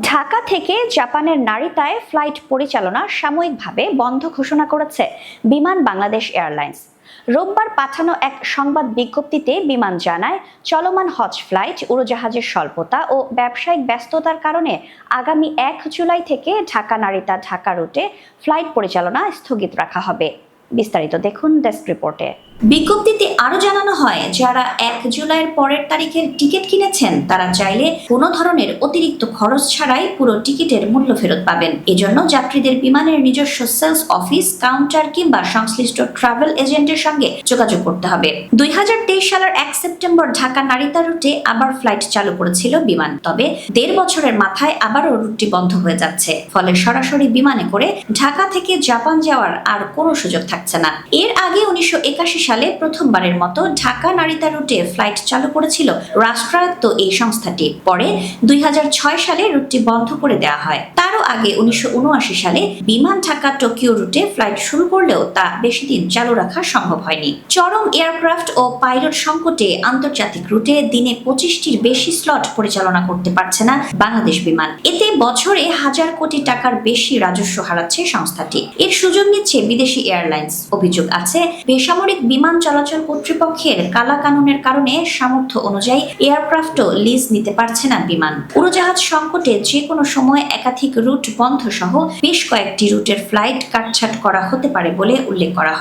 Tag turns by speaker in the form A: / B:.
A: ঢাকা থেকে জাপানের নারিতায় ফ্লাইট পরিচালনা সাময়িকভাবে বন্ধ ঘোষণা করেছে বিমান বাংলাদেশ এয়ারলাইন্স। রোববার পাঠানো এক সংবাদ বিজ্ঞপ্তিতে বিমান জানায়, চলমান হজ ফ্লাইট, উড়োজাহাজের স্বল্পতা ও ব্যবসায়িক ব্যস্ততার কারণে আগামী এক জুলাই থেকে ঢাকা নারিতা ঢাকা রুটে ফ্লাইট পরিচালনা স্থগিত রাখা হবে। বিস্তারিত দেখুন ডেস্ক রিপোর্টে। বিজ্ঞপ্তিতে আরও জানানো হয়, যারা এক জুলাইয়ের পরের তারিখের টিকিট কিনেছেন, তারা চাইলে কোনো ধরনের অতিরিক্ত খরচ ছাড়াই পুরো টিকিটের মূল্য ফেরত পাবেন। এজন্য যাত্রীদের বিমানের নিজস্ব সেলস অফিস, কাউন্টার কিংবা সংশ্লিষ্ট ট্রাভেল এজেন্টের সঙ্গে যোগাযোগ করতে হবে। দুই সালের এক সেপ্টেম্বর ঢাকা নারিতা রুটে আবার ফ্লাইট চালু করেছিল বিমান। তবে দেড় বছরের মাথায় আবারও রুটটি বন্ধ হয়ে যাচ্ছে। ফলে সরাসরি বিমানে করে ঢাকা থেকে জাপান যাওয়ার আর কোনো সুযোগ থাকছে না। এর আগে উনিশশো একাশি সালে প্রথমবারের মতো ঢাকা নারিতা রুটে ফ্লাইট চালু করেছিল রাষ্ট্রায়ত্ত এই সংস্থাটি। পরে দুই হাজার ছয় সালে রুটটি বন্ধ করে দেওয়া হয়। তারও আগে উনিশশো উনআশি সালে বিমান ঢাকা টোকিও রুটে ফ্লাইট শুরু করলেও তা বেশি দিন চালু রাখা সম্ভব হয়নি। চরম এয়ারক্রাফট ও পাইলট সংকটে আন্তর্জাতিক রুটে দিনে পঁচিশটির বেশি স্লট পরিচালনা করতে পারছে না বাংলাদেশ বিমান। এতে বছরে হাজার কোটি টাকার বেশি রাজস্ব হারাচ্ছে সংস্থাটি। এর সুযোগ নিচ্ছে বিদেশি এয়ারলাইন্স। অভিযোগ আছে, বেসামরিক বিমান চলাচল কর্তৃপক্ষের কালা কানুনের কারণে সামর্থ্য অনুযায়ী এয়ারক্রাফটও লিজ নিতে পারছে না বিমান। উড়োজাহাজ সংকটে যে কোনো সময় একাধিক রুট বন্ধ সহ বেশ কয়েকটি রুটের ফ্লাইট কাটছাট করা হতে পারে বলে উল্লেখ করা হয়।